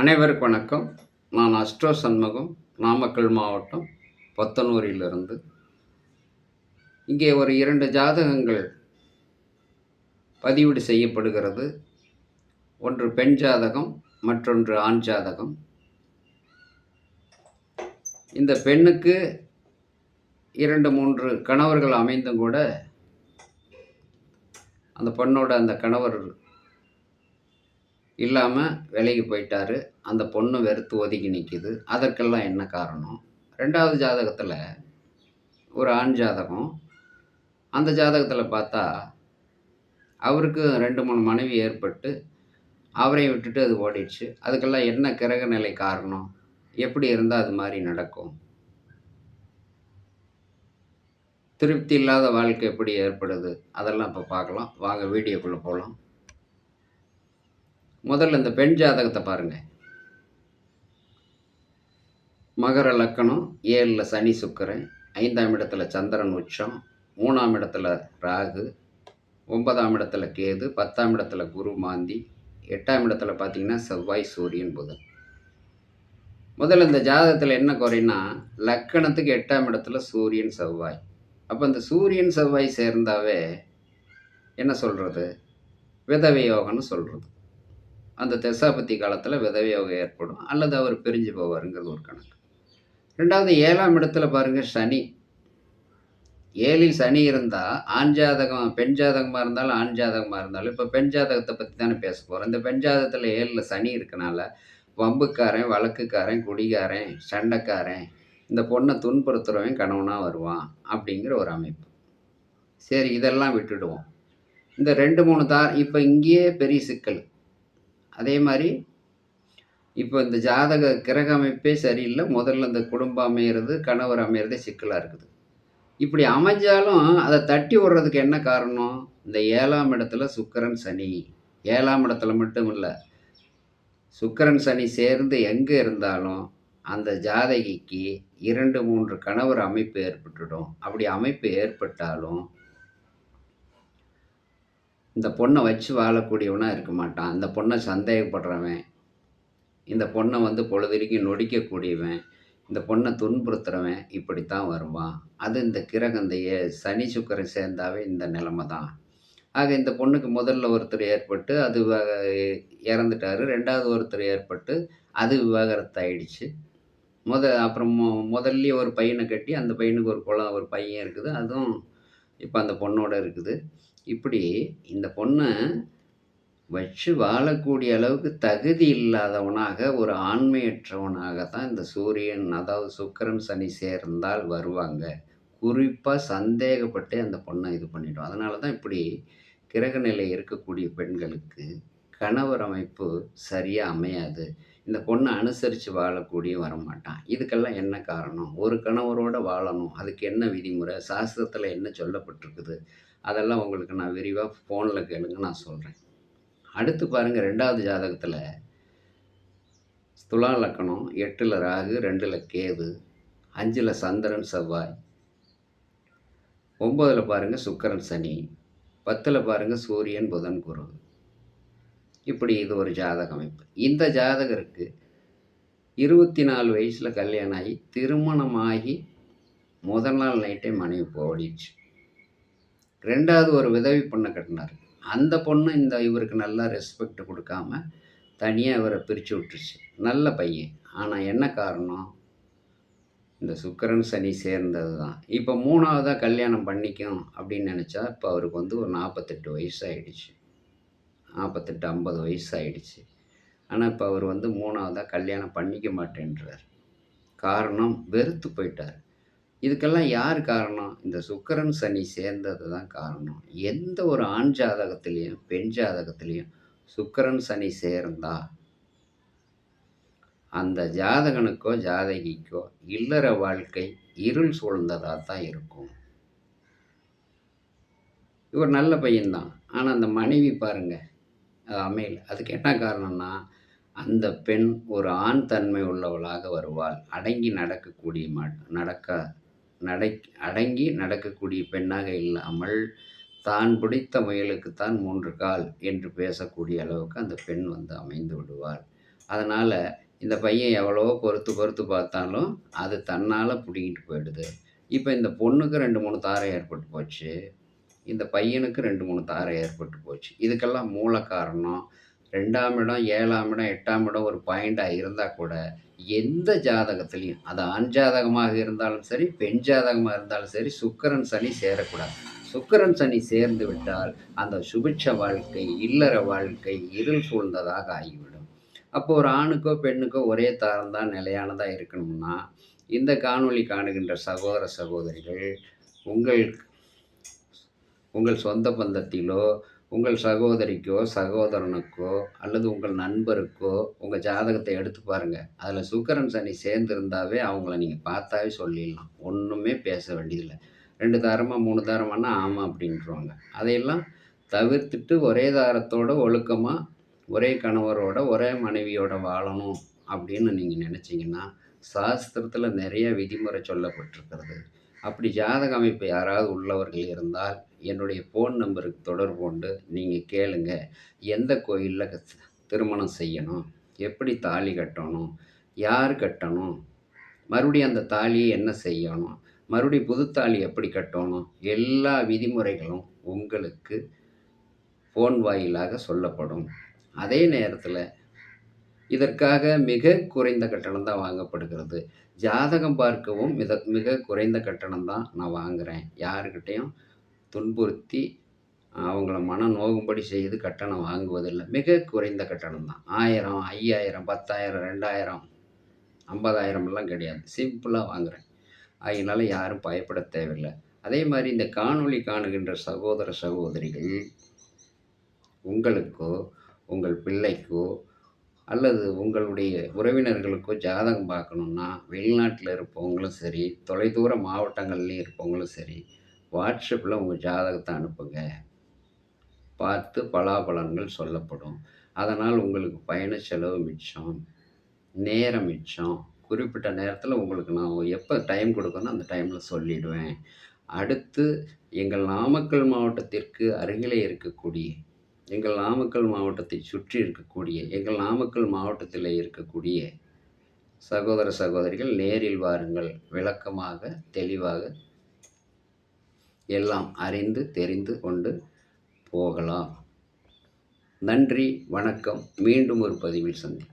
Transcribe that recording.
அனைவருக்கும் வணக்கம். நான் அஸ்ட்ரோ சண்முகம் நாமக்கல் மாவட்டம் பொத்தனூரிலிருந்து. இங்கே ஒரு இரண்டு ஜாதகங்கள் பதிவீடு செய்யப்படுகிறது. ஒன்று பெண் ஜாதகம் மற்றொன்று ஆண் ஜாதகம். இந்த பெண்ணுக்கு இரண்டு மூன்று கணவர்கள் அமைந்தும் கூட அந்த பெண்ணோட அந்த கணவர் இல்லாமல் வேலைக்கு போயிட்டார். அந்த பொண்ணு வெறுத்து ஒதுங்கி நிற்கிது அதற்கெல்லாம் என்ன காரணம்? ரெண்டாவது ஜாதகத்தில் ஒரு ஆண் ஜாதகம். அந்த ஜாதகத்தில் பார்த்தா அவருக்கு ரெண்டு மூணு மனைவி ஏற்பட்டு அவரையும் விட்டுட்டு அது ஓடிடுச்சு. அதுக்கெல்லாம் என்ன கிரக நிலை காரணம்? எப்படி இருந்தால் அது மாதிரி நடக்கும்? திருப்தி இல்லாத வாழ்க்கை எப்படி ஏற்படுது? அதெல்லாம் இப்போ பார்க்கலாம். வாங்க வீடியோக்குள்ளே போகலாம் முதல்ல இந்த பெண் ஜாதகத்தை பாருங்கள் மகர லக்கணம் ஏழில் சனி சுக்கரன் ஐந்தாம் இடத்துல சந்திரன் உச்சம் மூணாம் இடத்துல ராகு ஒன்பதாம் இடத்துல கேது பத்தாம் இடத்துல குரு மாந்தி எட்டாம் இடத்துல பார்த்திங்கன்னா செவ்வாய் சூரியன் புதன். முதல்ல இந்த ஜாதகத்தில் என்ன குறைன்னா லக்கணத்துக்கு எட்டாம் இடத்துல சூரியன் செவ்வாய். அப்போ இந்த சூரியன் செவ்வாய் சேர்ந்தாவே என்ன சொல்கிறது விதவை யோகம்னு சொல்கிறது அந்த தசாபத்தி காலத்தில் விதவியோகம் ஏற்படும். அல்லது அவர் பிரிஞ்சு போவாருங்கிறது ஒரு கணக்கு. ரெண்டாவது ஏழாம் இடத்துல பாருங்கள் சனி. ஏழில் சனி இருந்தால் ஆண் ஜாதகம் பெண் ஜாதகமாக இருந்தாலும் ஆண் ஜாதகமாக இருந்தாலும் இப்போ பெண் ஜாதகத்தை பற்றி தானே பேச போகிறோம் இந்த பெண் ஜாதகத்தில் ஏழில் சனி இருக்கனால வம்புக்காரன் வழக்குக்காரன் குடிகாரன் சண்டைக்காரன் இந்த பொண்ணை துன்புறுத்துறவன் கணவனாக வருவான் அப்படிங்கிற ஒரு அமைப்பு. சரி இதெல்லாம் விட்டுடுவோம். இந்த ரெண்டு மூணு தார் இப்போ இங்கேயே பெரிய சிக்கல். அதே மாதிரி இப்போ இந்த ஜாதக கிரக அமைப்பே சரியில்லை. முதல்ல இந்த குடும்பம் அமையிறது கணவர் அமையிறதே சிக்கலாக இருக்குது. இப்படி அமைஞ்சாலும் அதை தட்டி விடுறதுக்கு என்ன காரணம்? இந்த ஏழாம் இடத்துல சுக்கரன் சனி. ஏழாம் இடத்துல மட்டும் இல்லை. சுக்கரன் சனி சேர்ந்து எங்கே இருந்தாலும் அந்த ஜாதகிக்கு இரண்டு மூன்று கணவர் அமைப்பு ஏற்பட்டுடும். அப்படி அமைப்பு ஏற்பட்டாலும் இந்த பொண்ணை வச்சு வாழக்கூடியவனாக இருக்க மாட்டான். இந்த பொண்ணை சந்தேகப்படுறவன் இந்த பொண்ணை வந்து பொழுதுக்கு நொடிக்கக்கூடியவன் இந்த பொண்ணை துன்புறுத்துறவன் இப்படித்தான் வருவான். அது இந்த கிரகம் சனி சுக்கரன் சேர்ந்தாவே இந்த நிலமை தான். ஆக இந்த பொண்ணுக்கு முதல்ல ஒருத்தர் ஏற்பட்டு அது இறந்துட்டார். ரெண்டாவது ஒருத்தர் ஏற்பட்டு அது விவாகரத்து ஆயிடுச்சு முத அப்புறம் முதல்ல ஒரு பையனை கட்டி அந்த பையனுக்கு ஒரு குளம் ஒரு பையன் இருக்குது. அதுவும் இப்போ அந்த பொண்ணோட இருக்குது. இப்படி இந்த பொண்ணை வச்சு வாழக்கூடிய அளவுக்கு தகுதி இல்லாதவனாக ஒரு ஆண்மையற்றவனாக தான் இந்த சூரியன் அதாவது சுக்கரன் சனி சேர்ந்தால் வருவாங்க. குறிப்பாக சந்தேகப்பட்டு அந்த பொண்ணை இது பண்ணிவிடும் அதனால தான் இப்படி கிரகநிலை இருக்கக்கூடிய பெண்களுக்கு கணவர் அமைப்பு சரியாக அமையாது. இந்த பொண்ணை அனுசரித்து வாழக்கூடிய வரமாட்டான். இதுக்கெல்லாம் என்ன காரணம்? ஒரு கணவரோடு வாழணும். அதுக்கு என்ன விதிமுறை? சாஸ்திரத்தில் என்ன சொல்லப்பட்டிருக்குது? அதெல்லாம் உங்களுக்கு நான் விரிவாக ஃபோனில் கேளுங்க நான் சொல்கிறேன் அடுத்து பாருங்கள் ரெண்டாவது ஜாதகத்தில் துலா லக்கணம் எட்டில் ராகு ரெண்டில் கேது அஞ்சில் சந்திரன் செவ்வாய். ஒம்பதில் பாருங்கள் சுக்கரன் சனி. பத்தில் பாருங்கள் சூரியன் புதன் குரு. இப்படி இது ஒரு ஜாதக அமைப்பு. இந்த ஜாதகருக்கு இருபத்தி நாலு வயசில் கல்யாணம் ஆகி திருமணமாகி முதல் நாள் நைட்டே மனைவி போடிச்சு ரெண்டாவது ஒரு விதவி பொண்ணை கட்டினார். அந்த பொண்ணு இந்த இவருக்கு நல்லா ரெஸ்பெக்ட் கொடுக்காம தனியாக இவரை பிரித்து விட்டுருச்சு. நல்ல பையன். ஆனால் என்ன காரணம்? இந்த சுக்கரன் சனி சேர்ந்தது தான் இப்போ மூணாவதாக கல்யாணம் பண்ணிக்கும் அப்படின்னு நினச்சா இப்போ அவருக்கு வந்து ஒரு நாற்பத்தெட்டு வயசாகிடுச்சு நாற்பத்தெட்டு ஐம்பது வயசு ஆகிடுச்சு ஆனால் இப்போ அவர் வந்து மூணாவதாக கல்யாணம் பண்ணிக்க மாட்டேன்றார். காரணம் வெறுத்து போயிட்டார். இதுக்கெல்லாம் யார் காரணம்? இந்த சுக்கரன் சனி சேர்ந்தது தான் காரணம். எந்த ஒரு ஆண் ஜாதகத்திலையும் பெண் ஜாதகத்திலையும் சுக்கரன் சனி சேர்ந்தா அந்த ஜாதகனுக்கோ ஜாதகிக்கோ இல்லற வாழ்க்கை இருள் சூழ்ந்ததாக தான் இருக்கும். இவர் நல்ல பையன்தான். ஆனால் அந்த மனைவி பாருங்கள் அது அமையல. அதுக்கு என்ன காரணம்னா அந்த பெண் ஒரு ஆண் தன்மை உள்ளவளாக வருவாள். அடங்கி நடக்கக்கூடிய மா நடக்க நடை அடங்கி நடக்கக்கூடிய பெண்ணாக இல்லாமல் தான் பிடித்த முயலுக்குத்தான் மூன்று கால் என்று பேசக்கூடிய அளவுக்கு அந்த பெண் வந்து அமைந்து விடுவாள். அதனால் இந்த பையன் எவ்வளவோ பொறுத்து பொறுத்து பார்த்தாலும் அது தன்னால் பிடிங்கிட்டு போயிடுது. இப்போ இந்த பொண்ணுக்கு ரெண்டு மூணு தாரை ஏற்பட்டு போச்சு. இந்த பையனுக்கு ரெண்டு மூணு தாரை ஏற்பட்டு போச்சு. இதுக்கெல்லாம் மூல காரணம் ரெண்டாம் இடம் ஏழாம் இடம் எட்டாம் இடம் ஒரு பாயிண்டாக இருந்தால் கூட எந்த ஜாதகத்துலேயும் அது ஆண் ஜாதகமாக இருந்தாலும் சரி பெண் ஜாதகமாக இருந்தாலும் சரி சுக்கிரன் சனி சேரக்கூடாது. சுக்கிரன் சனி சேர்ந்து விட்டால் அந்த சுபிட்ச வாழ்க்கை இல்லற வாழ்க்கை இருள் சூழ்ந்ததாக ஆகிவிடும். அப்போ ஒரு ஆணுக்கோ பெண்ணுக்கோ ஒரே தாரம் தான் நிலையானதாக இருக்கணும்னா இந்த காணொளி காணுகின்ற சகோதர சகோதரிகள் உங்கள் உங்கள் சொந்த பந்தத்திலோ உங்கள் சகோதரிக்கோ சகோதரனுக்கோ அல்லது உங்கள் நண்பருக்கோ உங்கள் ஜாதகத்தை எடுத்து பாருங்கள் அதில் சுக்கரன் சனி சேர்ந்துருந்தாவே அவங்கள நீங்கள் பார்த்தாவே சொல்லிடலாம். ஒன்றுமே பேச வேண்டியதில்லை. ரெண்டு தாரமாக மூணு தாரமானா ஆமாம் அப்படின்றவாங்க. அதையெல்லாம் தவிர்த்துட்டு ஒரே தாரத்தோட ஒழுக்கமாக ஒரே கணவரோட ஒரே மனைவியோட வாழணும் அப்படின்னு நீங்கள் நினச்சிங்கன்னா சாஸ்திரத்தில் நிறைய விதிமுறை சொல்லப்பட்டிருக்கிறது. அப்படி ஜாதக அமைப்பு யாராவது உள்ளவர்கள் இருந்தால் என்னுடைய ஃபோன் நம்பருக்கு தொடர்பு கொண்டு நீங்கள் கேளுங்க. எந்த கோயிலில் திருமணம் செய்யணும்? எப்படி தாலி கட்டணும்? யார் கட்டணும்? மறுபடியும் அந்த தாலியை என்ன செய்யணும்? மறுபடியும் புது தாலி எப்படி கட்டணும்? எல்லா விதிமுறைகளும் உங்களுக்கு ஃபோன் வாயிலாக சொல்லப்படும். அதே நேரத்தில் இதற்காக மிக குறைந்த கட்டணம் தான் வாங்கப்படுகிறது. ஜாதகம் பார்க்கவும் மிக மிக குறைந்த கட்டணம் தான் நான் வாங்குகிறேன் யாருக்கிட்டேயும் துன்புறுத்தி அவங்கள மன நோகும்படி செய்து கட்டணம் வாங்குவதில்லை. மிக குறைந்த கட்டணம் தான் ஆயிரம் ஐயாயிரம் பத்தாயிரம் ரெண்டாயிரம் ஐம்பதாயிரம்லாம் கிடையாது. சிம்பிளாக வாங்குகிறேன் அதனால் யாரும் பயப்பட தேவையில்லை. அதே மாதிரி இந்த காணொளி காணுகின்ற சகோதர சகோதரிகள் உங்களுக்கோ உங்கள் பிள்ளைக்கோ அல்லது உங்களுடைய உறவினர்களுக்கோ ஜாதகம் பார்க்கணுன்னா வெளிநாட்டில் இருப்பவங்களும் சரி தொலைதூர மாவட்டங்கள்லேயும் இருப்பவங்களும் சரி வாட்ஸ்அப்பில் உங்கள் ஜாதகத்தை அனுப்புங்க. பார்த்து பலாபலன்கள் சொல்லப்படும். அதனால் உங்களுக்கு பயண செலவு மிச்சம் நேரம் மிச்சம். குறிப்பிட்ட நேரத்தில் உங்களுக்கு நான் எப்போ டைம் கொடுக்கணும் அந்த டைமில் சொல்லிடுவேன். அடுத்து எங்கள் நாமக்கல் மாவட்டத்திற்கு அருகிலே இருக்கக்கூடிய எங்கள் நாமக்கல் மாவட்டத்தை சுற்றி இருக்கக்கூடிய எங்கள் நாமக்கல் மாவட்டத்தில் இருக்கக்கூடிய சகோதர சகோதரிகள் நேரில் வாருங்கள். விளக்கமாக தெளிவாக எல்லாம் அறிந்து தெரிந்து கொண்டு போகலாம். நன்றி வணக்கம். மீண்டும் ஒரு பதிவில் சந்தி